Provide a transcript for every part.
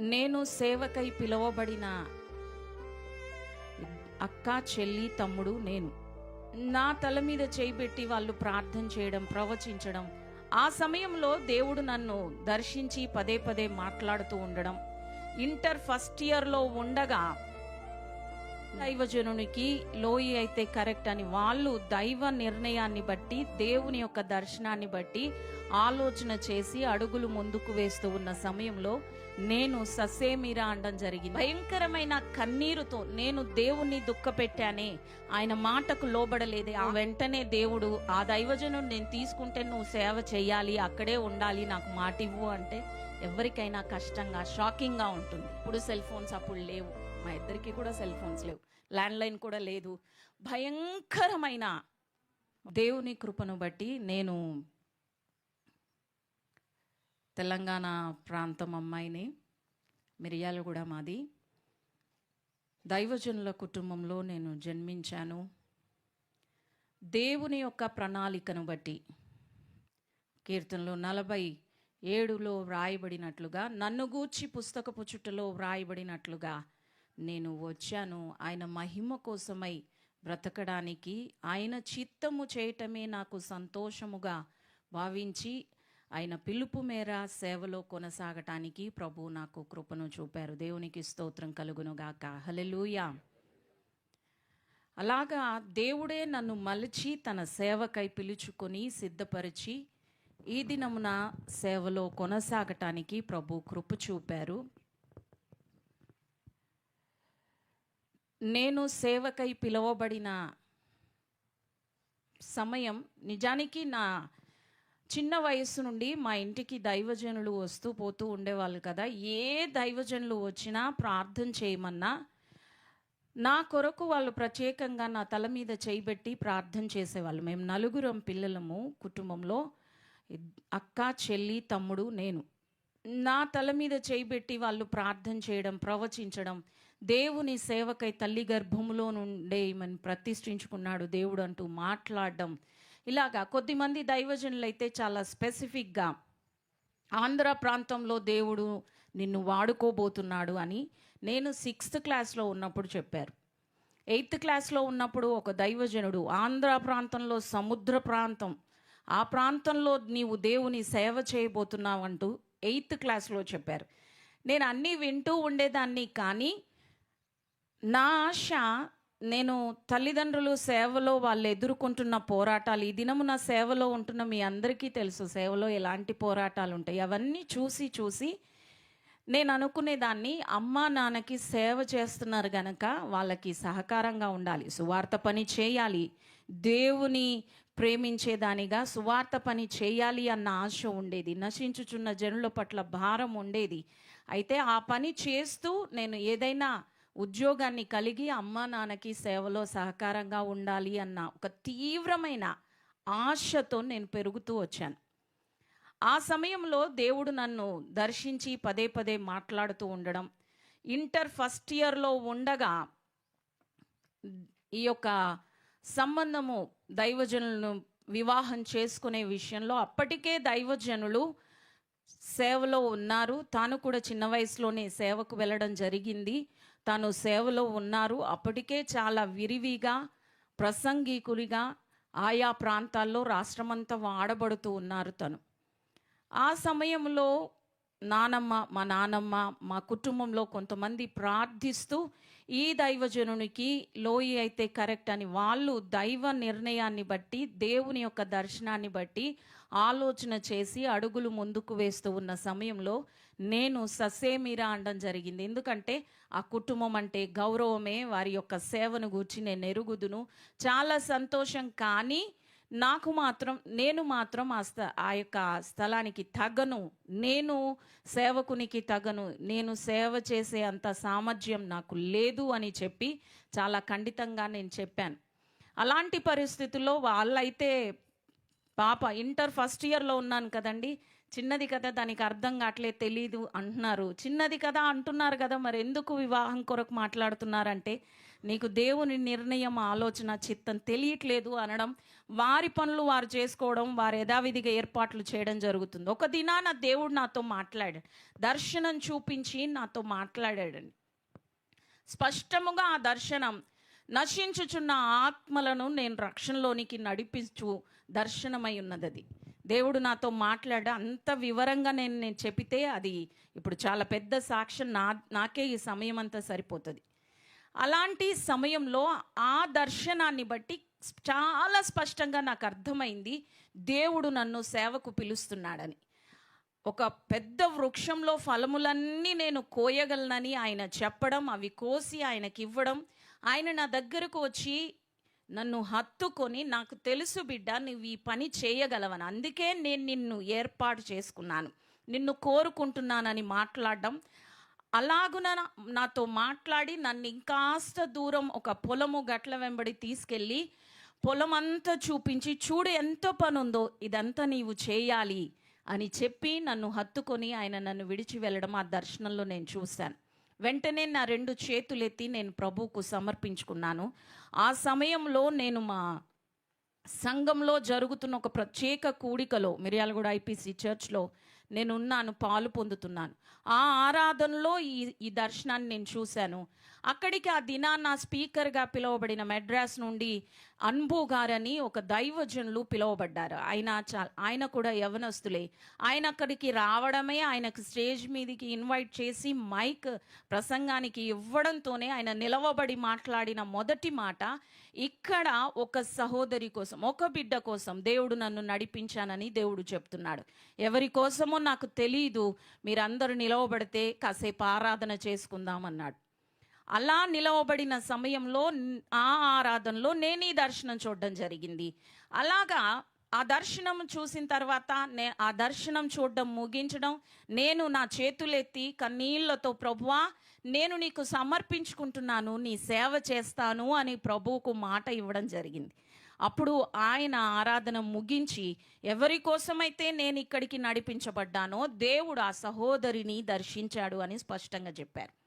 నేను సేవకై పిలువబడిన అక్క చెల్లి తమ్ముడు నేను. నా తల మీద చేయిబెట్టి వాళ్ళు ప్రార్థన చేయడం ప్రవచించడం ఆ సమయంలో దేవుడు నన్ను దర్శించి పదే పదే మాట్లాడుతూ ఉండడం ఇంటర్ ఫస్ట్ ఇయర్లో ఉండగా దైవజనునికి లోయి అయితే కరెక్ట్ అని వాళ్ళు దైవ నిర్ణయాన్ని బట్టి దేవుని యొక్క దర్శనాన్ని బట్టి ఆలోచన చేసి అడుగులు ముందుకు వేస్తూ ఉన్న సమయంలో నేను ససేమిరా అనడం జరిగింది. భయంకరమైన కన్నీరుతో నేను దేవుణ్ణి దుఃఖపెట్టానే ఆయన మాటకు లోబడలేదే. ఆ వెంటనే దేవుడు ఆ దైవజనుడు నేను తీసుకుంటే నువ్వు సేవ చేయాలి అక్కడే ఉండాలి నాకు మాట ఇవ్వు అంటే ఎవరికైనా కష్టంగా షాకింగ్గా ఉంటుంది. ఇప్పుడు సెల్ ఫోన్స్ అప్పుడు లేవు. మా ఇద్దరికి కూడా సెల్ ఫోన్స్ లేవు. ల్యాండ్ లైన్ కూడా లేదు. భయంకరమైన దేవుని కృపను బట్టి నేను తెలంగాణ ప్రాంతం అమ్మాయిని మిరియాలు కూడా మాది. దైవజనుల కుటుంబంలో నేను జన్మించాను. దేవుని యొక్క ప్రణాళికను బట్టి కీర్తనలో నలభై ఏడులో వ్రాయబడినట్లుగా నన్ను గూర్చి పుస్తకపు చుట్టలో వ్రాయబడినట్లుగా నేను వచ్చాను. ఆయన మహిమ కోసమై బ్రతకడానికి ఆయన చిత్తము చేయటమే నాకు సంతోషముగా భావించి ఆయన పిలుపు మేర సేవలో కొనసాగటానికి ప్రభు నాకు కృపను చూపారు. దేవునికి స్తోత్రం కలుగునుగాక. హలెలూయా అలాగా దేవుడే నన్ను మలిచి తన సేవకై పిలుచుకొని సిద్ధపరిచి ఈ దినమున సేవలో కొనసాగటానికి ప్రభు కృప చూపారు. నేను సేవకై పిలువబడిన సమయం నిజానికి నా చిన్న వయస్సు నుండి మా ఇంటికి దైవజనులు వస్తూ పోతూ ఉండేవాళ్ళు కదా. ఏ దైవజనులు వచ్చినా ప్రార్థన చేయమన్నా నా కొరకు వాళ్ళు ప్రత్యేకంగా నా తల మీద చేయిబెట్టి ప్రార్థన చేసేవాళ్ళు. మేము నలుగురం పిల్లలము కుటుంబంలో. అక్క చెల్లి తమ్ముడు నేను. నా తల మీద చేయిబెట్టి వాళ్ళు ప్రార్థన చేయడం ప్రవచించడం దేవుని సేవకై తల్లి గర్భములో నుండే ఈమెను ప్రతిష్ఠించుకున్నాడు దేవుడు అంటూ మాట్లాడడం. ఇలాగా కొద్దిమంది దైవజనులు అయితే చాలా స్పెసిఫిక్గా ఆంధ్ర ప్రాంతంలో దేవుడు నిన్ను వాడుకోబోతున్నాడు అని నేను సిక్స్త్ క్లాస్లో ఉన్నప్పుడు చెప్పారు. ఎయిత్ క్లాస్లో ఉన్నప్పుడు ఒక దైవజనుడు ఆంధ్ర ప్రాంతంలో సముద్ర ప్రాంతం ఆ ప్రాంతంలో నీవు దేవుని సేవ చేయబోతున్నావంటూ ఎయిత్ క్లాస్లో చెప్పారు. నేను అన్నీ వింటూ ఉండేదాన్ని కానీ నా ఆశ నేను తల్లిదండ్రులు సేవలో వాళ్ళు ఎదుర్కొంటున్న పోరాటాలు ఈ దినము నా సేవలో ఉంటున్న మీ అందరికీ తెలుసు సేవలో ఎలాంటి పోరాటాలు ఉంటాయి. అవన్నీ చూసి చూసి నేను అనుకునేదాన్ని అమ్మ నాన్నకి సేవ చేస్తున్నారు గనక వాళ్ళకి సహకారంగా ఉండాలి. సువార్త పని చేయాలి. దేవుని ప్రేమించేదానిగా సువార్త పని చేయాలి అన్న ఆశ ఉండేది. నశించుచున్న జనుల పట్ల భారం ఉండేది. అయితే ఆ పని చేస్తూ నేను ఏదైనా ఉద్యోగాన్ని కలిగి అమ్మ నాన్నకి సేవలో సహకారంగా ఉండాలి అన్న ఒక తీవ్రమైన ఆశతో నేను పెరుగుతూ వచ్చాను. ఆ సమయంలో దేవుడు నన్ను దర్శించి పదే పదే మాట్లాడుతూ ఉండడం ఇంటర్ ఫస్ట్ ఇయర్లో ఉండగా ఈ యొక్క సంబంధము దైవజనులను వివాహం చేసుకునే విషయంలో అప్పటికే దైవజనులు సేవలో ఉన్నారు. తాను కూడా చిన్న వయసులోనే సేవకు వెళ్ళడం జరిగింది. తాను సేవలో ఉన్నారు. అప్పటికే చాలా విరివిగా ప్రసంగికుడిగా ఆయా ప్రాంతాల్లో రాష్ట్రమంతా వాడబడుతూ ఉన్నారు తను. ఆ సమయంలో నానమ్మ మా నానమ్మ మా కుటుంబంలో కొంతమంది ప్రార్థిస్తూ ఈ దైవజనునికి లోయి అయితే కరెక్ట్ అని వాళ్ళు దైవ నిర్ణయాన్ని బట్టి దేవుని యొక్క దర్శనాన్ని బట్టి ఆలోచన చేసి అడుగులు ముందుకు వేస్తూ ఉన్న సమయంలో నేను ససేమిరా అనడం జరిగింది. ఎందుకంటే ఆ కుటుంబం అంటే గౌరవమే వారి యొక్క సేవను గూర్చి నేను ఎరుగుదును. చాలా సంతోషం కానీ నాకు మాత్రం నేను మాత్రం ఆ స్థ ఆ యొక్క స్థలానికి తగను. నేను సేవకునికి తగను. నేను సేవ చేసే అంత సామర్థ్యం నాకు లేదు అని చెప్పి చాలా ఖండితంగా నేను చెప్పాను. అలాంటి పరిస్థితుల్లో వాళ్ళైతే పాప ఇంటర్ ఫస్ట్ ఇయర్లో ఉన్నాను కదండి. చిన్నది కదా దానికి అర్థం కావట్లే తెలీదు అంటున్నారు. చిన్నది కదా అంటున్నారు కదా మరి ఎందుకు వివాహం కొరకు మాట్లాడుతున్నారంటే నీకు దేవుని నిర్ణయం ఆలోచన చిత్తం తెలియట్లేదు అనడం వారి పనులు వారు చేసుకోవడం వారు యథావిధిగా ఏర్పాట్లు చేయడం జరుగుతుంది. ఒక దినాన దేవుడు నాతో మాట్లాడాడు. దర్శనం చూపించి నాతో మాట్లాడాడండి స్పష్టముగా ఆ దర్శనం నశించుచున్న ఆత్మలను నేను రక్షణలోనికి నడిపించు దర్శనమై ఉన్నది దేవుడు నాతో మాట్లాడ అంత వివరంగా నేను నేను చెబితే అది ఇప్పుడు చాలా పెద్ద సాక్ష్యం నా నాకే ఈ సమయం అంతా సరిపోతుంది. అలాంటి సమయంలో ఆ దర్శనాన్ని బట్టి చాలా స్పష్టంగా నాకు అర్థమైంది దేవుడు నన్ను సేవకు పిలుస్తున్నాడని. ఒక పెద్ద వృక్షంలో ఫలములన్నీ నేను కోయగలనని ఆయన చెప్పడం అవి కోసి ఆయనకి ఇవ్వడం ఆయన నా దగ్గరకు వచ్చి నన్ను హత్తుకొని నాకు తెలుసు బిడ్డ నువ్వు ఈ పని చేయగలవని. అందుకే నేను నిన్ను ఏర్పాటు చేసుకున్నాను. నిన్ను కోరుకుంటున్నానని మాట్లాడడం. అలాగున నాతో మాట్లాడి నన్ను ఇంకాస్త దూరం ఒక పొలము గట్ల వెంబడి తీసుకెళ్ళి పొలం అంతా చూపించి చూడు ఎంత పని ఉందో ఇదంతా నీవు చేయాలి అని చెప్పి నన్ను హత్తుకొని ఆయన నన్ను విడిచి వెళ్ళడం ఆ దర్శనంలో నేను చూశాను. వెంటనే నా రెండు చేతులెత్తి నేను ప్రభువుకు సమర్పించుకున్నాను. ఆ సమయంలో నేను మా సంఘంలో జరుగుతున్న ఒక ప్రత్యేక కూడికలో మిర్యాలగూడ ఐపీసీ చర్చ్లో నేను ఉన్నాను పాలు పొందుతున్నాను. ఆ ఆరాధనలో ఈ ఈ దర్శనాన్ని నేను చూశాను. అక్కడికి ఆ దినాన్న స్పీకర్గా పిలువబడిన మెడ్రాస్ నుండి అన్బు గారని ఒక దైవజనులు పిలువబడ్డారు. ఆయన చా ఆయన కూడా యవనస్తులే. ఆయన అక్కడికి రావడమే ఆయనకు స్టేజ్ మీదకి ఇన్వైట్ చేసి మైక్ ప్రసంగానికి ఇవ్వడంతోనే ఆయన నిలవబడి మాట్లాడిన మొదటి మాట ఇక్కడ ఒక సహోదరి కోసం ఒక బిడ్డ కోసం దేవుడు నన్ను నడిపించానని దేవుడు చెప్తున్నాడు. ఎవరి కోసమో నాకు తెలియదు మీరందరూ నిలవబడితే కాసేపు ఆరాధన చేసుకుందామన్నాడు. అలా నిలవబడిన సమయంలో ఆ ఆరాధనలో నేను ఈ దర్శనం చూడడం జరిగింది. అలాగా ఆ దర్శనం చూసిన తర్వాత నే ఆ దర్శనం చూడడం ముగించడం. నేను నా చేతులెత్తి కన్నీళ్ళతో ప్రభువా నేను నీకు సమర్పించుకుంటున్నాను నీ సేవ చేస్తాను అని ప్రభువుకు మాట ఇవ్వడం జరిగింది. అప్పుడు ఆయన ఆరాధన ముగించి ఎవరి కోసమైతే నేను ఇక్కడికి నడిపించబడ్డానో దేవుడు ఆ సహోదరిని దర్శించాడు అని స్పష్టంగా చెప్పారు.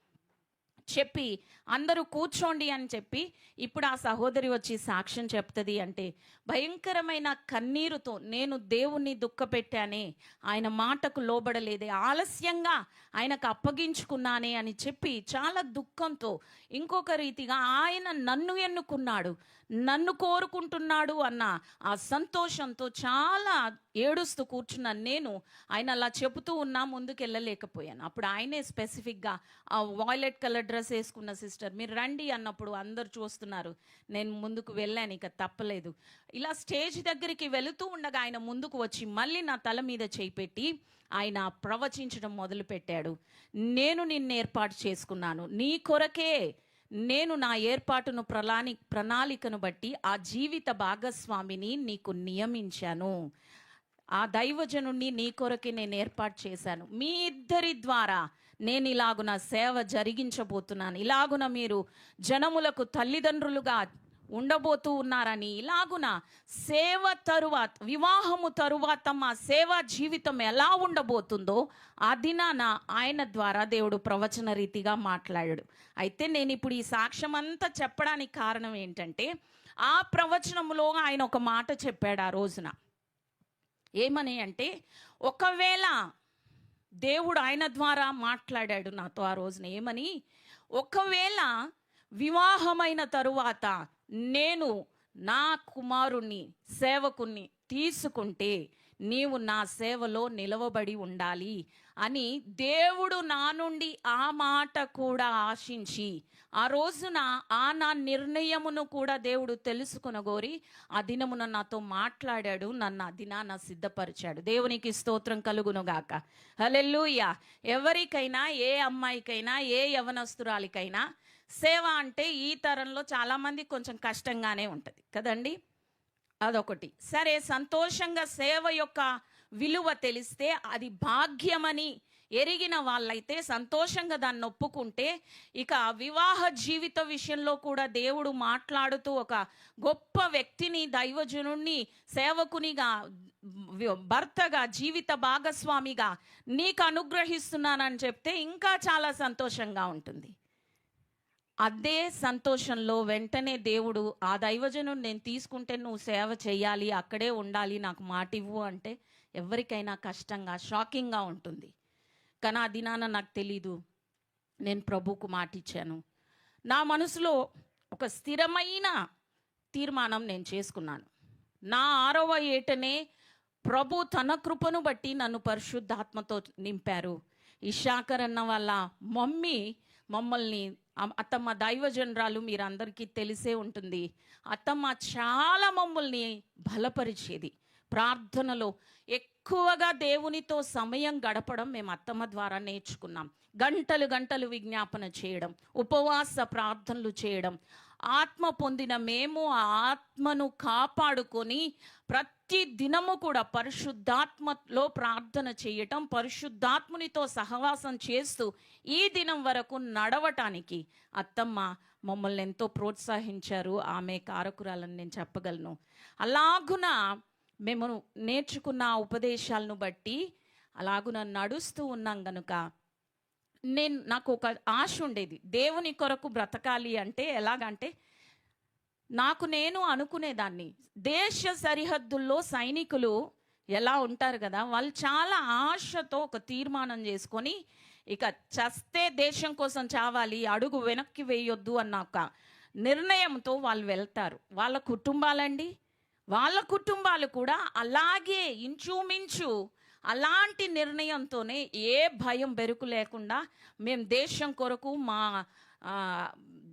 చెప్పి అందరూ కూర్చోండి అని చెప్పి ఇప్పుడు ఆ సహోదరి వచ్చి సాక్ష్యం చెప్తుంది అంటే భయంకరమైన కన్నీరుతో నేను దేవుణ్ణి దుఃఖపెట్టానే ఆయన మాటకు లోబడలేదే ఆలస్యంగా ఆయనకు అప్పగించుకున్నానే అని చెప్పి చాలా దుఃఖంతో ఇంకొక రీతిగా ఆయన నన్ను ఎన్నుకున్నాడు. నన్ను కోరుకుంటున్నాడు అన్న ఆ సంతోషంతో చాలా ఏడుస్తూ కూర్చున్న నేను ఆయన అలా చెబుతూ ఉన్నా ముందుకెళ్ళలేకపోయాను. అప్పుడు ఆయనే స్పెసిఫిక్గా ఆ వాయిలెట్ కలర్ డ్రెస్ వేసుకున్న సిస్టర్ మీరు రండి అన్నప్పుడు అందరు చూస్తున్నారు. నేను ముందుకు వెళ్ళాను ఇక తప్పలేదు. ఇలా స్టేజ్ దగ్గరికి వెళుతూ ఉండగా ఆయన ముందుకు వచ్చి మళ్ళీ నా తల మీద చేయి పెట్టి ఆయన ప్రవచించడం మొదలుపెట్టాడు. నేను నిన్ను ఏర్పాటు చేసుకున్నాను. నీ కొరకే నేను నా ఏర్పాటును ప్రణాళి ప్రణాళికను బట్టి ఆ జీవిత భాగస్వామిని నీకు నియమించాను. ఆ దైవజనుణ్ణి నీ కొరకే నేను ఏర్పాటు చేశాను. మీ ఇద్దరి ద్వారా నేను ఇలాగున సేవ జరిగించబోతున్నాను. ఇలాగున మీరు జనములకు తల్లిదండ్రులుగా ఉండబోతూ ఉన్నారని. ఇలాగున సేవ తరువాత వివాహము తరువాత మా సేవా జీవితం ఎలా ఉండబోతుందో ఆ దినాన ఆయన ద్వారా దేవుడు ప్రవచన రీతిగా మాట్లాడాడు. అయితే నేను ఇప్పుడు ఈ సాక్ష్యం అంతా చెప్పడానికి కారణం ఏంటంటే ఆ ప్రవచనంలో ఆయన ఒక మాట చెప్పాడు ఆ రోజున. ఏమని అంటే ఒకవేళ దేవుడు ఆయన ద్వారా మాట్లాడాడు నాతో ఆ రోజున. ఏమని? ఒకవేళ వివాహమైన తరువాత నేను నా కుమారుణ్ణి సేవకుణ్ణి తీసుకుంటే నీవు నా సేవలో నిలవబడి ఉండాలి అని దేవుడు నా నుండి ఆ మాట కూడా ఆశించి ఆ రోజున ఆ నా నిర్ణయమును కూడా దేవుడు తెలుసుకునగోరి ఆ దినమున నాతో మాట్లాడాడు నన్ను ఆ దినాన సిద్ధపరిచాడు. దేవునికి స్తోత్రం కలుగునుగాక. హలెల్లుయ్య ఎవరికైనా ఏ అమ్మాయికైనా ఏ యవనస్తురాలికైనా సేవ అంటే ఈ తరంలో చాలామంది కొంచెం కష్టంగానే ఉంటుంది. కదండి? అదొకటి. సరే సంతోషంగా సేవ యొక్క విలువ తెలిస్తే అది భాగ్యమని ఎరిగిన వాళ్ళైతే సంతోషంగా దాన్ని ఒప్పుకుంటే ఇక వివాహ జీవిత విషయంలో కూడా దేవుడు మాట్లాడుతూ ఒక గొప్ప వ్యక్తిని దైవజనుణ్ణి సేవకునిగా భర్తగా జీవిత భాగస్వామిగా నీకు అనుగ్రహిస్తున్నానని చెప్తే ఇంకా చాలా సంతోషంగా ఉంటుంది. అదే సంతోషంలో వెంటనే దేవుడు ఆ దైవజను నేను తీసుకుంటే నువ్వు సేవ చేయాలి అక్కడే ఉండాలి నాకు మాట ఇవ్వు అంటే ఎవరికైనా కష్టంగా షాకింగ్గా ఉంటుంది. కానీ ఆ దినాన నాకు తెలీదు నేను ప్రభుకు మాట ఇచ్చాను. నా మనసులో ఒక స్థిరమైన తీర్మానం నేను చేసుకున్నాను. నా ఆరవ ఏటనే ప్రభు తన కృపను బట్టి నన్ను పరిశుద్ధాత్మతో నింపారు. ఇషాకర్ అన్న వాళ్ళ మమ్మీ మమ్మల్ని అత్తమ్మ దైవజనరాలు మీరందరికీ తెలిసే ఉంటుంది. అత్తమ్మ చాలా మమ్మల్ని బలపరిచేది. ప్రార్థనలో ఎక్కువగా దేవునితో సమయం గడపడం మేము అత్తమ్మ ద్వారా నేర్చుకున్నాం. గంటలు గంటలు విజ్ఞాపన చేయడం ఉపవాస ప్రార్థనలు చేయడం ఆత్మ పొందిన మేము ఆ ఆత్మను కాపాడుకొని ప్రతి ప్రతి దినము కూడా పరిశుద్ధాత్మలో ప్రార్థన చేయటం పరిశుద్ధాత్మునితో సహవాసం చేస్తూ ఈ దినం వరకు నడవటానికి అత్తమ్మ మమ్మల్ని ఎంతో ప్రోత్సహించారు. ఆమె కారకురాలని నేను చెప్పగలను. అలాగున మేము నేర్చుకున్న ఉపదేశాలను బట్టి అలాగున నడుస్తూ ఉన్నాం గనుక నేను నాకు ఒక ఆశ ఉండేది. దేవుని కొరకు బ్రతకాలి అంటే ఎలాగంటే నాకు నేను అనుకునేదాన్ని. దేశ సరిహద్దుల్లో సైనికులు ఎలా ఉంటారు కదా వాళ్ళు చాలా ఆశతో ఒక తీర్మానం చేసుకొని ఇక చస్తే దేశం కోసం చావాలి అడుగు వెనక్కి వేయొద్దు అన్న ఒక నిర్ణయంతో వాళ్ళు వెళ్తారు. వాళ్ళ కుటుంబాలండి. వాళ్ళ కుటుంబాలు కూడా అలాగే ఇంచుమించు అలాంటి నిర్ణయంతోనే ఏ భయం బెరుకు లేకుండా మేము దేశం కొరకు మా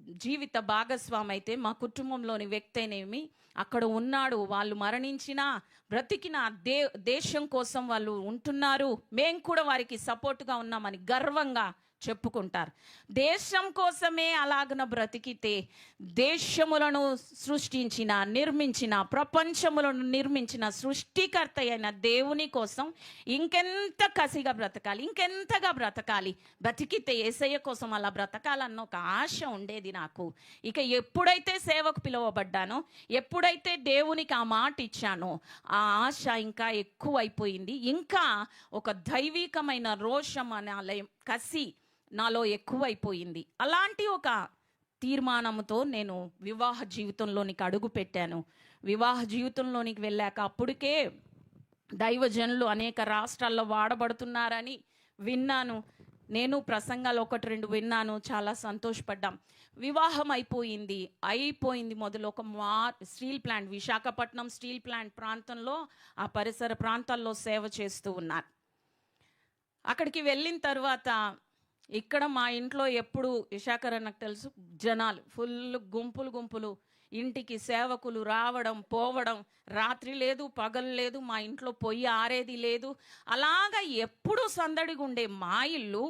జీవిత భాగస్వామి అయితే మా కుటుంబంలోని వ్యక్తి అయినేమి అక్కడ ఉన్నాడు వాళ్ళు మరణించినా బ్రతికిన దే దేశం కోసం వాళ్ళు ఉంటున్నారు. మేము కూడా వారికి సపోర్ట్గా ఉన్నామని గర్వంగా చెప్పుకుంటారు. దేశం కోసమే అలాగన బ్రతికితే దేశములను సృష్టించిన నిర్మించిన ప్రపంచములను నిర్మించిన సృష్టికర్త అయిన దేవుని కోసం ఇంకెంత కసిగా బ్రతకాలి ఇంకెంతగా బ్రతకాలి బ్రతికితే ఏసయ్య కోసం అలా బ్రతకాలన్న ఒక ఆశ ఉండేది నాకు. ఇక ఎప్పుడైతే సేవకు పిలువబడ్డానో ఎప్పుడైతే దేవునికి ఆ మాట ఇచ్చానో ఆ ఆశ ఇంకా ఎక్కువైపోయింది. ఇంకా ఒక దైవికమైన రోషం అనే కసి నాలో ఎక్కువైపోయింది. అలాంటి ఒక తీర్మానంతో నేను వివాహ జీవితంలోనికి అడుగు పెట్టాను. వివాహ జీవితంలోనికి వెళ్ళాక అప్పటికే దైవజనులు అనేక రాష్ట్రాల్లో వాడబడుతున్నారని విన్నాను. నేను ప్రసంగాలు ఒకటి రెండు విన్నాను. చాలా సంతోషపడ్డాం. వివాహం అయిపోయింది అయిపోయింది మొదలు ఒక మా steel plant Visakhapatnam steel plant ప్రాంతంలో ఆ పరిసర ప్రాంతాల్లో సేవ చేస్తూ ఉన్నారు. అక్కడికి వెళ్ళిన తర్వాత ఇక్కడ మా ఇంట్లో ఎప్పుడు విశాఖర్ నాకు తెలుసు జనాలు ఫుల్ గుంపులు గుంపులు. ఇంటికి సేవకులు రావడం పోవడం రాత్రి లేదు పగలు లేదు మా ఇంట్లో పొయ్యి ఆరేది లేదు. అలాగా ఎప్పుడు సందడిగా ఉండే మా ఇల్లు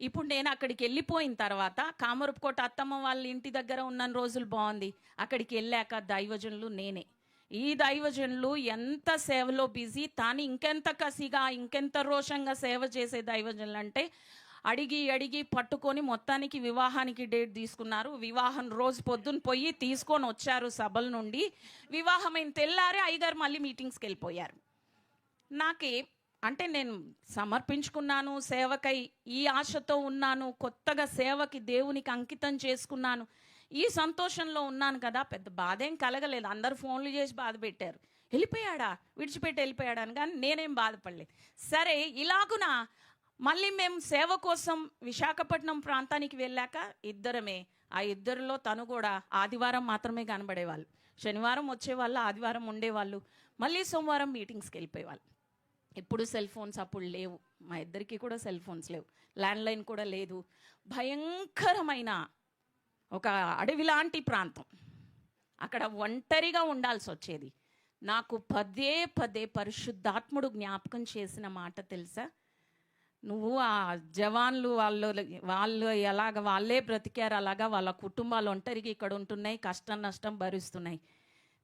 ఇప్పుడు నేను అక్కడికి వెళ్ళిపోయిన తర్వాత కామరపుకోట అత్తమ్మ వాళ్ళ ఇంటి దగ్గర ఉన్న రోజులు బాగుంది. అక్కడికి వెళ్ళాక దైవజనులు నేనే. ఈ దైవజనులు ఎంత సేవలో బిజీ తాను ఇంకెంత కసిగా ఇంకెంత రోషంగా సేవ చేసే దైవజనులు అంటే అడిగి అడిగి పట్టుకొని మొత్తానికి వివాహానికి డేట్ తీసుకున్నారు. వివాహం రోజు పొద్దున్న పోయి తీసుకొని వచ్చారు సభల నుండి. వివాహమైన తెల్లారే అయ్యగారు మళ్ళీ మీటింగ్స్కి వెళ్ళిపోయారు. నాకే అంటే నేను సమర్పించుకున్నాను సేవకై ఈ ఆశతో ఉన్నాను కొత్తగా సేవకి దేవునికి అంకితం చేసుకున్నాను. ఈ సంతోషంలో ఉన్నాను కదా పెద్ద బాధ ఏం కలగలేదు. అందరు ఫోన్లు చేసి బాధ పెట్టారు. వెళ్ళిపోయాడా? విడిచిపెట్టి వెళ్ళిపోయాడా అని కానీ నేనేం బాధపడలేదు. సరే ఇలాగున? మళ్ళీ మేము సేవ కోసం విశాఖపట్నం ప్రాంతానికి వెళ్ళాక ఇద్దరమే. ఆ ఇద్దరిలో తను కూడా ఆదివారం మాత్రమే కనబడేవాళ్ళు. శనివారం వచ్చేవాళ్ళు ఆదివారం ఉండేవాళ్ళు. మళ్ళీ సోమవారం మీటింగ్స్కి వెళ్ళిపోయేవాళ్ళు. ఎప్పుడు సెల్ ఫోన్స్ అప్పుడు లేవు. మా ఇద్దరికి కూడా సెల్ ఫోన్స్ లేవు. ల్యాండ్లైన్ కూడా లేదు. భయంకరమైన ఒక అడవి లాంటి ప్రాంతం. అక్కడ ఒంటరిగా ఉండాల్సి వచ్చేది నాకు పదే పదే పరిశుద్ధాత్ముడు జ్ఞాపకం చేసిన మాట తెలుసా? నువ్వు ఆ జవాన్లు వాళ్ళు వాళ్ళు ఎలాగ వాళ్ళే బ్రతికారు అలాగా వాళ్ళ కుటుంబాలు ఒంటరిగా ఇక్కడ ఉంటున్నాయి కష్టం నష్టం భరిస్తున్నాయి.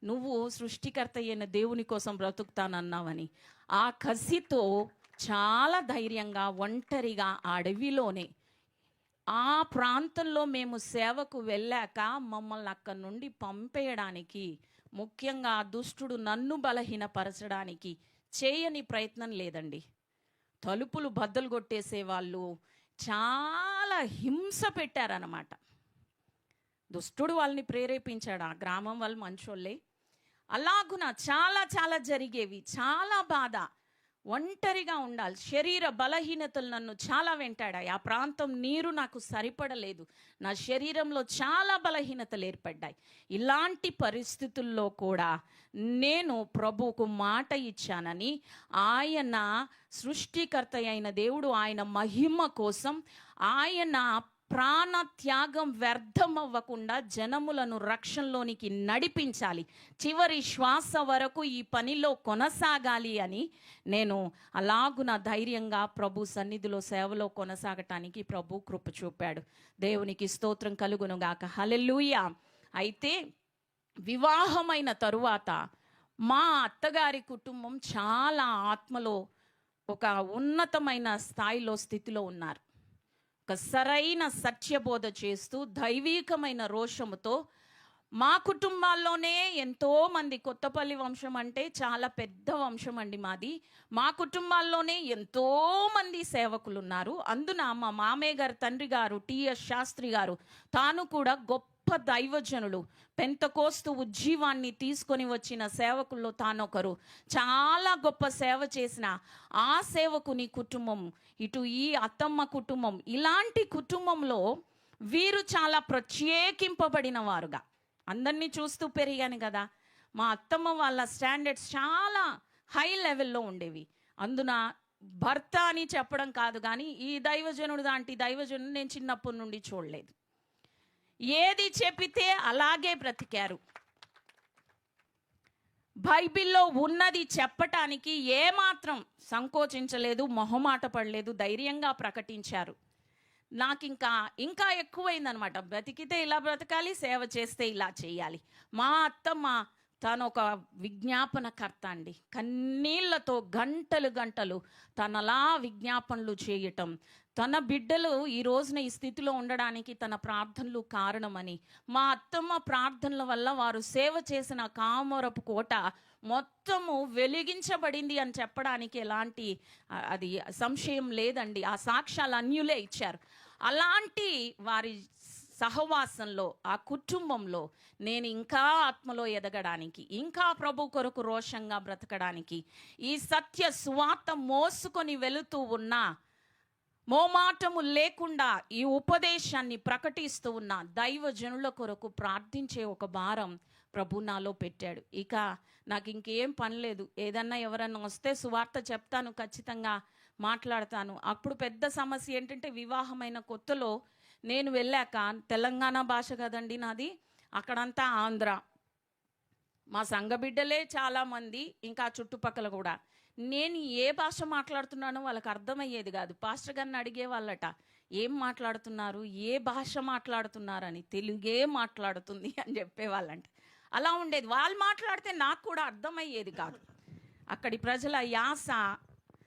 నువ్వు సృష్టికర్త అయిన దేవుని కోసం బ్రతుకుతానన్నావని. ఆ కసితో చాలా ధైర్యంగా ఒంటరిగా ఆ అడవిలోనే ఆ ప్రాంతంలో మేము సేవకు వెళ్ళాక మమ్మల్ని అక్కడి నుండి పంపేయడానికి ముఖ్యంగా దుష్టుడు నన్ను బలహీనపరచడానికి చేయని ప్రయత్నం లేదండి. తలుపులు బద్దలు కొట్టేసే వాళ్ళు చాలా హింస పెట్టారన్నమాట. దుష్టుడు వాళ్ళని ప్రేరేపించాడు ఆ గ్రామం వాళ్ళు మంచోళ్ళే. అలాగున చాలా చాలా జరిగేవి చాలా బాధ. ఒంటరిగా ఉండాలి. శరీర బలహీనతలు నన్ను చాలా వెంటాడాయి. ఆ ప్రాంతం నీరు నాకు సరిపడలేదు. నా శరీరంలో చాలా బలహీనతలు ఏర్పడ్డాయి. ఇలాంటి పరిస్థితుల్లో కూడా నేను ప్రభువుకు మాట ఇచ్చానని ఆయన సృష్టికర్త అయిన దేవుడు ఆయన మహిమ కోసం ఆయన ప్రాణ త్యాగం వ్యర్థం అవ్వకుండా జనములను రక్షణలోనికి నడిపించాలి. చివరి శ్వాస వరకు ఈ పనిలో కొనసాగాలి అని నేను అలాగున ధైర్యంగా ప్రభు సన్నిధిలో సేవలో కొనసాగటానికి ప్రభు కృప చూపాడు. దేవునికి స్తోత్రం కలుగునుగాక హలెల్లుయ. అయితే వివాహమైన తరువాత మా అత్తగారి కుటుంబం చాలా ఆత్మలో ఒక ఉన్నతమైన స్థాయిలో స్థితిలో ఉన్నారు. ఒక సరైన సత్యబోధ చేస్తూ దైవీకమైన రోషముతో మా కుటుంబాల్లోనే ఎంతో మంది కొత్తపల్లి వంశం అంటే చాలా పెద్ద వంశం అండి మాది. మా కుటుంబాల్లోనే ఎంతో మంది సేవకులు ఉన్నారు అందున మా మామయ్య గారు తండ్రి గారు టిఎస్ శాస్త్రి గారు తాను కూడా గొప్ప గొప్ప దైవజనులు. పెంతకోస్తు ఉజ్జీవాన్ని తీసుకొని వచ్చిన సేవకుల్లో తానొకరు. చాలా గొప్ప సేవ చేసిన ఆ సేవకుని కుటుంబం ఇటు ఈ అత్తమ్మ కుటుంబం ఇలాంటి కుటుంబంలో వీరు చాలా ప్రత్యేకింపబడిన వారుగా అందరినీ చూస్తూ పెరిగాను కదా. మా అత్తమ్మ వాళ్ళ స్టాండర్డ్స్ చాలా హై లెవెల్లో ఉండేవి. అందున భర్త అని చెప్పడం కాదు కానీ ఈ దైవజనుడు దాంటి దైవజనుడు నేను చిన్నప్పటి నుండి చూడలేదు. ఏది చెప్పితే అలాగే బ్రతికారు. బైబిల్లో ఉన్నది చెప్పటానికి ఏమాత్రం సంకోచించలేదు మొహమాట పడలేదు ధైర్యంగా ప్రకటించారు. నాకు ఇంకా ఇంకా ఎక్కువైందనమాట. బ్రతికితే ఇలా బ్రతకాలి సేవ చేస్తే ఇలా చేయాలి. మా అత్తమ్మ తను ఒక విజ్ఞాపనకర్త అండి కన్నీళ్ళతో గంటలు గంటలు తనలా విజ్ఞాపనలు చేయటం. తన బిడ్డలు ఈ రోజున ఈ స్థితిలో ఉండడానికి తన ప్రార్థనలు కారణమని. మా అత్తమ్మ ప్రార్థనల వల్ల వారు సేవ చేసిన కామరపు కోట మొత్తము వెలిగించబడింది అని చెప్పడానికి ఎలాంటి అది సంశయం లేదండి. ఆ సాక్ష్యాలు అన్యులే ఇచ్చారు. అలాంటి వారి సహవాసంలో ఆ కుటుంబంలో నేను ఇంకా ఆత్మలో ఎదగడానికి ఇంకా ప్రభు కొరకు రోషంగా బ్రతకడానికి ఈ సత్య సువార్త మోసుకొని వెళుతూ ఉన్నా మోమాటము లేకుండా ఈ ఉపదేశాన్ని ప్రకటిస్తూ ఉన్న దైవజనుల కొరకు ప్రార్థించే ఒక భారం ప్రభు నాలో పెట్టాడు. ఇక నాకు ఇంకేం పని లేదు. ఏదన్నా ఎవరన్నా వస్తే సువార్త చెప్తాను ఖచ్చితంగా మాట్లాడతాను. అప్పుడు పెద్ద సమస్య ఏంటంటే వివాహమైన కొత్తలో నేను వెళ్ళాక తెలంగాణ భాష కదండి నాది అక్కడంతా ఆంధ్ర. మా సంఘ బిడ్డలే చాలామంది ఇంకా చుట్టుపక్కల కూడా. నేను ఏ భాష మాట్లాడుతున్నానో వాళ్ళకి అర్థమయ్యేది కాదు. పాస్టర్ గారిని అడిగే వాళ్ళట ఏం మాట్లాడుతున్నారు? ఏ భాష మాట్లాడుతున్నారని తెలుగే మాట్లాడుతుంది అని చెప్పేవాళ్ళంట అలా ఉండేది. వాళ్ళు మాట్లాడితే నాకు కూడా అర్థమయ్యేది కాదు. అక్కడి ప్రజల యాస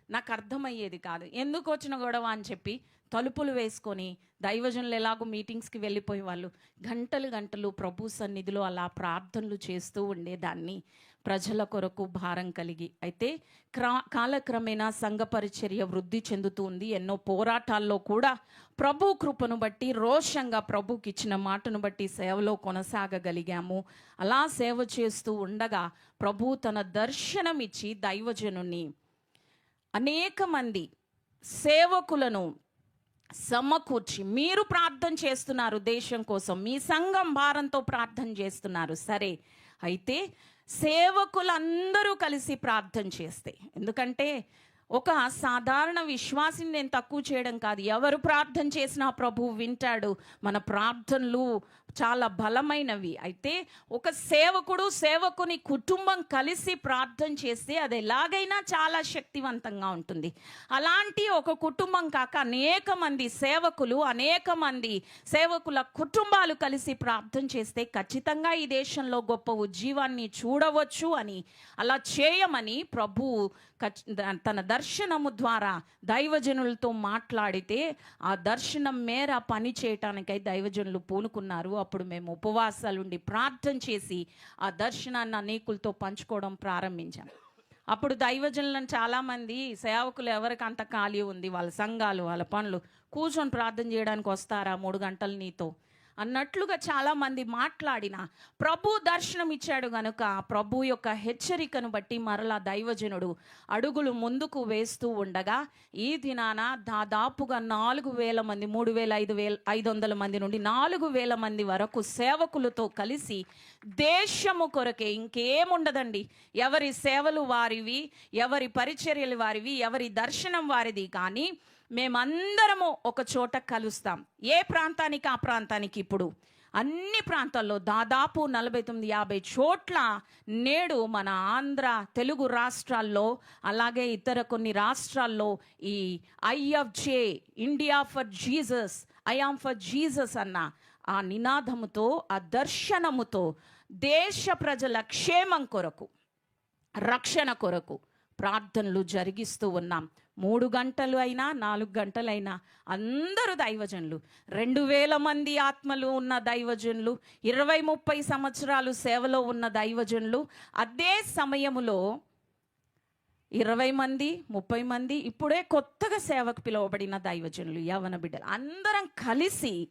నాకు అర్థమయ్యేది కాదు. ఎందుకు వచ్చిన గొడవ? అని చెప్పి తలుపులు వేసుకొని దైవజనులు ఎలాగో మీటింగ్స్కి వెళ్ళిపోయే వాళ్ళు గంటలు గంటలు ప్రభు సన్నిధిలో అలా ప్రార్థనలు చేస్తూ ఉండేదాన్ని ప్రజల కొరకు భారం కలిగి. అయితే క్రా కాలక్రమేణా సంఘ పరిచర్య వృద్ధి చెందుతూ ఉంది. ఎన్నో పోరాటాల్లో కూడా ప్రభు కృపను బట్టి రోషంగా ప్రభుకి ఇచ్చిన మాటను బట్టి సేవలో కొనసాగగలిగాము. అలా సేవ చేస్తూ ఉండగా ప్రభు తన దర్శనమిచ్చి దైవజనుని అనేక మంది సేవకులను సమకూర్చి మీరు ప్రార్థన చేస్తున్నారు దేశం కోసం మీ సంఘం భారంతో ప్రార్థన చేస్తున్నారు. సరే అయితే సేవకులందరూ కలిసి ప్రార్థన చేస్తే ఎందుకంటే ఒక సాధారణ విశ్వాసిని నేను తక్కువ చేయడం కాదు. ఎవరు ప్రార్థన చేసినా ప్రభు వింటాడు. మన ప్రార్థనలు చాలా బలమైనవి. అయితే ఒక సేవకుడు సేవకుని కుటుంబం కలిసి ప్రార్థన చేస్తే అది ఎలాగైనా చాలా శక్తివంతంగా ఉంటుంది. అలాంటి ఒక కుటుంబం కాక అనేక మంది సేవకులు అనేక మంది సేవకుల కుటుంబాలు కలిసి ప్రార్థన చేస్తే ఖచ్చితంగా ఈ దేశంలో గొప్ప ఉజ్జీవాన్ని చూడవచ్చు అని అలా చేయమని ప్రభు తన దర్శనము ద్వారా దైవజనులతో మాట్లాడితే ఆ దర్శనం మేర పని చేయటానికై దైవజనులు పూనుకున్నారు. అప్పుడు మేము ఉపవాసాలుండి ప్రార్థన చేసి ఆ దర్శనాన్ని అనేకులతో పంచుకోవడం ప్రారంభించాం. అప్పుడు దైవజనులను చాలామంది సేవకులు ఎవరికి అంత ఖాళీ ఉంది వాళ్ళ సంఘాలు వాళ్ళ పనులు కూర్చొని ప్రార్థన చేయడానికి వస్తారా మూడు గంటలు నీతో? అన్నట్లుగా చాలామంది మాట్లాడిన ప్రభు దర్శనం ఇచ్చాడు గనుక ప్రభు యొక్క హెచ్చరికను బట్టి మరలా దైవజనుడు అడుగులు ముందుకు వేస్తూ ఉండగా ఈ దినాన దాదాపుగా నాలుగు వేల మంది మూడు వేల ఐదు వేల ఐదు వందల మంది నుండి నాలుగు వేల మంది వరకు సేవకులతో కలిసి దేశము కొరకే ఇంకేముండదండి. ఎవరి సేవలు వారివి ఎవరి పరిచర్యలు వారివి ఎవరి దర్శనం వారిది. కానీ మేమందరము ఒక చోట కలుస్తాం. ఏ ప్రాంతానికి ఆ ప్రాంతానికి ఇప్పుడు? అన్ని ప్రాంతాల్లో దాదాపు నలభై తొమ్మిది యాభై చోట్ల నేడు మన ఆంధ్ర తెలుగు రాష్ట్రాల్లో అలాగే ఇతర కొన్ని రాష్ట్రాల్లో ఈ IFJ India for Jesus I am for Jesus అన్న ఆ నినాదముతో ఆ దర్శనముతో దేశ ప్రజల క్షేమం కొరకు రక్షణ కొరకు ప్రార్థనలు జరిగిస్తూ ఉన్నాం. మూడు గంటలు అయినా నాలుగు గంటలైనా అందరూ దైవజనులు. రెండు వేల మంది ఆత్మలు ఉన్న దైవజనులు ఇరవై ముప్పై సంవత్సరాలు సేవలో ఉన్న దైవజనులు. అదే సమయములో ఇరవై మంది ముప్పై మంది ఇప్పుడే కొత్తగా సేవకు పిలువబడిన దైవజనులు యవన బిడ్డలు. అందరం కలిసి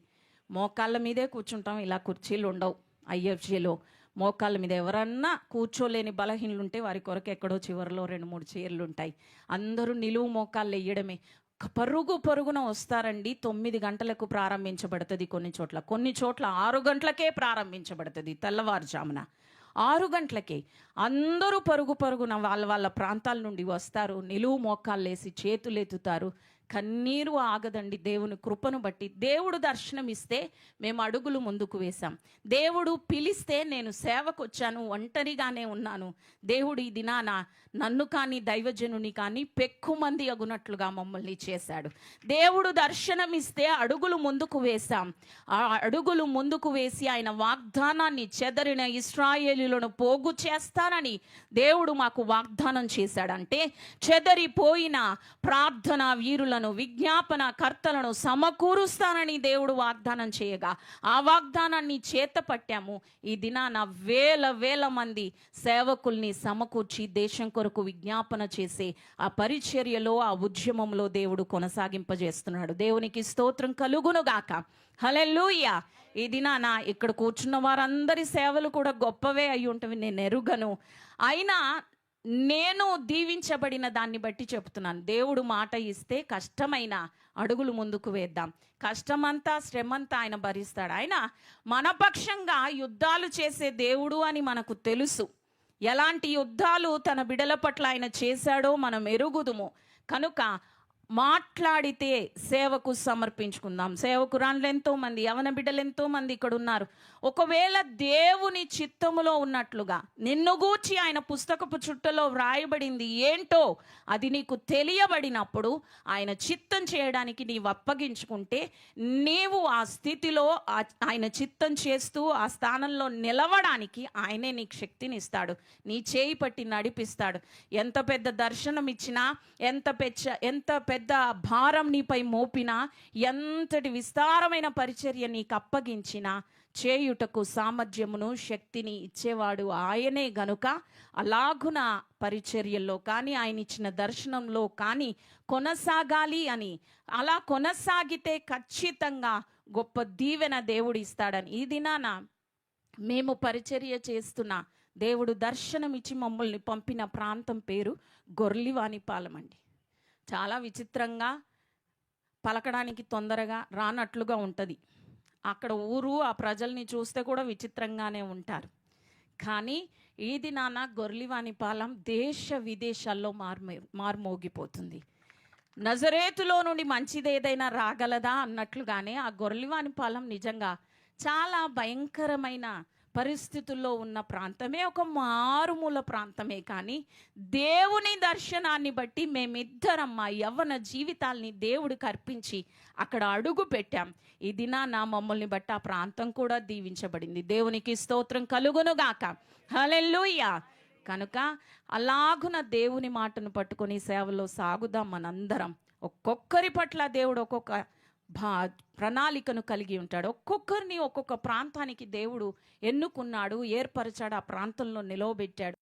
మోకాళ్ళ మీదే కూర్చుంటాం. ఇలా కుర్చీలు ఉండవు. ఐఎఫ్జీలో మోకాళ్ళ మీద ఎవరన్నా కూర్చోలేని బలహీనలు ఉంటే వారి కొరకు ఎక్కడో చివరిలో రెండు మూడు చీరలు ఉంటాయి అందరూ నిలువు మోకాళ్ళు వేయడమే. పరుగు పరుగున వస్తారండి. తొమ్మిది గంటలకు ప్రారంభించబడుతుంది కొన్ని చోట్ల. కొన్ని చోట్ల ఆరు గంటలకే ప్రారంభించబడుతుంది తెల్లవారుజామున. ఆరు గంటలకే అందరూ పరుగు పరుగున వాళ్ళ వాళ్ళ ప్రాంతాల నుండి వస్తారు. నిలువు మోకాళ్ళేసి చేతులు ఎత్తుతారు కన్నీరు ఆగదండి దేవుని కృపను బట్టి. దేవుడు దర్శనమిస్తే మేము అడుగులు ముందుకు వేశాం. దేవుడు పిలిస్తే నేను సేవకు వచ్చాను ఒంటరిగానే ఉన్నాను. దేవుడు ఈ దినాన నన్ను కానీ దైవజనుని కానీ పెక్కుమంది అగునట్లుగా మమ్మల్ని చేశాడు. దేవుడు దర్శనమిస్తే అడుగులు ముందుకు వేశాం. ఆ అడుగులు ముందుకు వేసి ఆయన వాగ్దానాన్ని చెదరిన ఇస్రాయేలీలను పోగు చేస్తానని దేవుడు మాకు వాగ్దానం చేశాడంటే చెదరిపోయిన ప్రార్థన వీరులను విజ్ఞాపన కర్తలను సమకూరుస్తానని దేవుడు వాగ్దానం చేయగా ఆ వాగ్దానాన్ని చేత పట్టాము ఈ దినాన వేల వేల మంది సేవకుల్ని సమకూర్చి దేశం కొరకు విజ్ఞాపన చేసే ఆ పరిచర్యలో ఆ ఉద్యమంలో దేవుడు కొనసాగింపజేస్తున్నాడు. దేవునికి స్తోత్రం కలుగునుగాక హలెలూయా ఈ దినాన ఇక్కడ కూర్చున్న వారందరి సేవలు కూడా గొప్పవే అయి ఉంటవి నేను ఎరుగను. అయినా నేను దీవించబడిన దాన్ని బట్టి చెప్తున్నాను. దేవుడు మాట ఇస్తే కష్టమైన అడుగులు ముందుకు వేద్దాం. కష్టమంతా శ్రమంతా ఆయన భరిస్తాడు. ఆయన మనపక్షంగా యుద్ధాలు చేసే దేవుడు అని మనకు తెలుసు. ఎలాంటి యుద్ధాలు తన బిడల పట్ల ఆయన చేశాడో మనం ఎరుగుదుము. కనుక మాట్లాడితే సేవకు సమర్పించుకుందాం. సేవకురాన్లు ఎంతోమంది యవన బిడ్డలు ఎంతోమంది ఇక్కడ ఉన్నారు ఒకవేళ దేవుని చిత్తములో ఉన్నట్లుగా నిన్ను గూర్చి ఆయన పుస్తకపు చుట్టలో వ్రాయబడింది ఏంటో అది నీకు తెలియబడినప్పుడు ఆయన చిత్తం చేయడానికి నీవు అప్పగించుకుంటే నీవు ఆ స్థితిలో ఆ- ఆయన చిత్తం చేస్తూ ఆ స్థానంలో నిలవడానికి ఆయనే నీకు శక్తిని ఇస్తాడు నీ చేయి పట్టి నడిపిస్తాడు. ఎంత పెద్ద దర్శనం ఇచ్చినా ఎంత పెచ్చ ఎంత పెద్ద భారం నీపై మోపిన ఎంతటి విస్తారమైన పరిచర్య నీకు అప్పగించిన చేయుటకు సామర్థ్యమును శక్తిని ఇచ్చేవాడు ఆయనే గనుక అలాగున పరిచర్యల్లో కానీ ఆయన ఇచ్చిన దర్శనంలో కానీ కొనసాగాలి అని. అలా కొనసాగితే ఖచ్చితంగా గొప్ప దీవెన దేవుడు ఇస్తాడని ఈ దినాన మేము పరిచర్య చేస్తున్న దేవుడు దర్శనమిచ్చి మమ్మల్ని పంపిన ప్రాంతం పేరు గొర్లివాణిపాలెం అండి. చాలా విచిత్రంగా పలకడానికి తొందరగా రానట్లుగా ఉంటుంది. అక్కడ ఊరు ఆ ప్రజల్ని చూస్తే కూడా విచిత్రంగానే ఉంటారు. కానీ ఈ దినాన గొర్లివానిపాలెం దేశ విదేశాల్లో మార్మో మార్మోగిపోతుంది. నజరేతులో నుండి మంచిది ఏదైనా రాగలదా అన్నట్లుగానే ఆ గొర్లివానిపాలెం నిజంగా చాలా భయంకరమైన పరిస్థితుల్లో ఉన్న ప్రాంతమే ఒక మారుమూల ప్రాంతమే కానీ దేవుని దర్శనాన్ని బట్టి మేమిద్దరం మా యవ్వన జీవితాల్ని దేవుడికి అర్పించి అక్కడ అడుగు పెట్టాం. ఈ దినాన మమ్మల్ని బట్టి ఆ ప్రాంతం కూడా దీవించబడింది. దేవునికి స్తోత్రం కలుగునుగాక హలెల్లుయ్యా కనుక అలాగున దేవుని మాటను పట్టుకొని సేవలో సాగుదాం మనందరం. ఒక్కొక్కరి పట్ల దేవుడు ఒక్కొక్క భా ప్రణాళికను కలిగి ఉంటాడు. ఒక్కొక్కరిని ఒక్కొక్క ప్రాంతానికి దేవుడు ఎన్నుకున్నాడు ఏర్పరిచాడు ఆ ప్రాంతంలో నిలవబెట్టాడు.